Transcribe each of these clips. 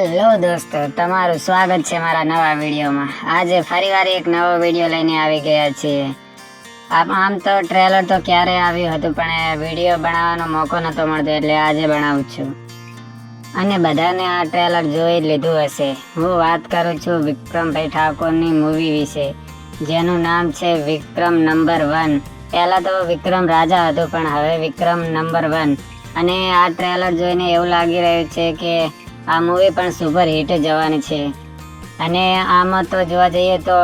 Hello દોસ્તો, તમારું સ્વાગત છે મારા નવા વિડીયોમાં. આજે ફરીવાર એક નવો વીડિયો લઈને આવી ગયા છીએ. આમ તો ટ્રેલર તો ક્યારે આવ્યું હતું, પણ વીડિયો બનાવવાનો મોકો નહોતો મળતો, એટલે આજે બનાવું છું. અને બધાને આ ટ્રેલર જોઈ લીધું હશે. હું વાત કરું છું વિક્રમભાઈ ઠાકોરની મૂવી વિશે, જેનું નામ છે વિક્રમ નંબર વન. પહેલાં તો વિક્રમ રાજા હતું, પણ હવે વિક્રમ નંબર વન. અને આ ટ્રેલર જોઈને એવું લાગી રહ્યું છે કે આ મૂવી પણ સુપર હિટ જવાની છે. અને આમાં તો જોવા જઈએ તો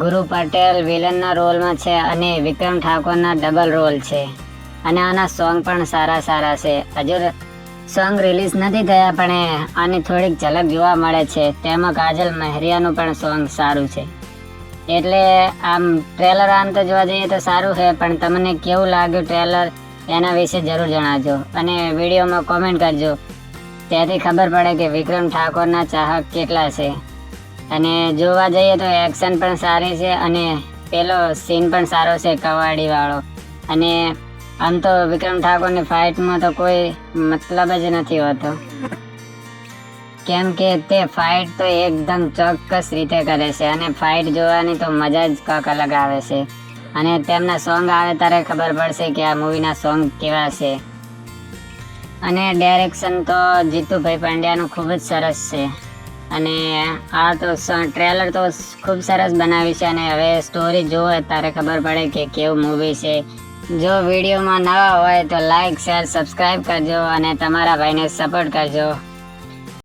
ગુરુ પટેલ વિલનના રોલમાં છે અને વિક્રમ ઠાકોરના ડબલ રોલ છે. અને આના સોંગ પણ સારા સારા છે. હજુ સોંગ રિલીઝ નથી થયા, પણ આની થોડીક ઝલક જોવા મળે છે. તેમાં કાજલ મહેરિયાનું પણ સોંગ સારું છે. એટલે આમ ટ્રેલર આમ તો જોવા જઈએ તો સારું છે, પણ તમને કેવું લાગ્યું ટ્રેલર એના વિશે જરૂર જણાવજો. અને વિડીયોમાં કોમેન્ટ કરજો. ત્યાંથી ખબર પડે કે વિક્રમ ઠાકોરના ચાહક કેટલા છે. અને જોવા જઈએ તો એક્શન પણ સારી છે અને પેલો સીન પણ સારો છે કવાડીવાળો. અને આમ તો વિક્રમ ઠાકોરની ફાઇટમાં તો કોઈ મતલબ જ નથી હોતો. કેમ કે તે ફાઇટ તો એકદમ ચોક્કસ રીતે કરે છે અને ફાઇટ જોવાની તો મજા જ કાંક અલગ આવે છે. અને તેમના સોંગ આવે ત્યારે ખબર પડશે કે આ મૂવીના સોંગ કેવા છે. અને ડાયરેક્શન તો જીતુભાઈ પાંડ્યાનું ખૂબ જ સરસ છે. અને આ તો ટ્રેલર તો ખૂબ સરસ બનાવ્યું છે અને હવે સ્ટોરી જોવે તારે ખબર પડે કે કેવું મૂવી છે. જો વિડીયોમાં નવા હોય તો લાઈક શેર સબસ્ક્રાઈબ કરજો અને તમારા ભાઈને સપોર્ટ કરજો.